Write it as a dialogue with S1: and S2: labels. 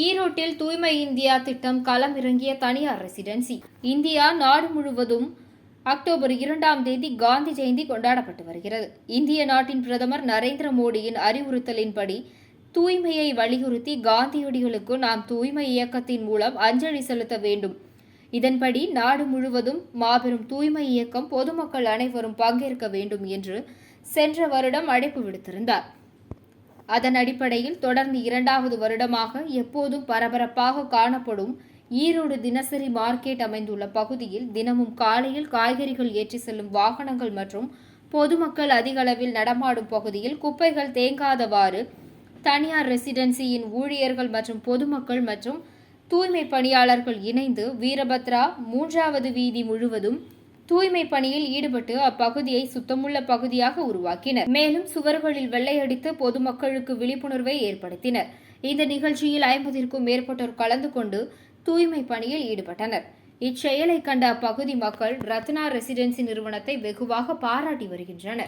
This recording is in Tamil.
S1: ஈரோட்டில் தூய்மை இந்தியா திட்டம் களம் இறங்கிய தனியார் ரெசிடென்சி இந்தியா நாடு முழுவதும் அக்டோபர் இரண்டாம் தேதி காந்தி ஜெயந்தி கொண்டாடப்பட்டு வருகிறது. இந்திய நாட்டின் பிரதமர் நரேந்திர மோடியின் அறிவுறுத்தலின்படி தூய்மையை வலியுறுத்தி காந்தியடிகளுக்கு நாம் தூய்மை இயக்கத்தின் மூலம் அஞ்சலி செலுத்த வேண்டும். இதன்படி நாடு முழுவதும் மாபெரும் தூய்மை இயக்கம் பொதுமக்கள் அனைவரும் பங்கேற்க வேண்டும் என்று சென்ற வருடம் அழைப்பு விடுத்திருந்தார். அதன் அடிப்படையில் தொடர்ந்து இரண்டாவது வருடமாக எப்போதும் பரபரப்பாக காணப்படும் ஈரோடு தினசரி மார்க்கெட் அமைந்துள்ள பகுதியில் தினமும் காலையில் காய்கறிகள் ஏற்றி செல்லும் வாகனங்கள் மற்றும் பொதுமக்கள் அதிக அளவில் நடமாடும் பகுதியில் குப்பைகள் தேங்காதவாறு தனியார் ரெசிடென்சியின் ஊழியர்கள் மற்றும் பொதுமக்கள் மற்றும் தூய்மை பணியாளர்கள் இணைந்து வீரபத்ரா மூன்றாவது வீதி முழுவதும் தூய்மை பணியில் ஈடுபட்டு அப்பகுதியை சுத்தமுள்ள பகுதியாக உருவாக்கினர். மேலும் சுவர்களில் வெள்ளையடித்து பொதுமக்களுக்கு விழிப்புணர்வை ஏற்படுத்தினர். இந்த நிகழ்ச்சியில் ஐம்பதிற்கும் மேற்பட்டோர் கலந்து கொண்டு தூய்மை பணியில் ஈடுபட்டனர். இச்செயலை கண்ட அப்பகுதி மக்கள் ரத்னா ரெசிடென்சி நிறுவனத்தை வெகுவாக பாராட்டி வருகின்றனர்.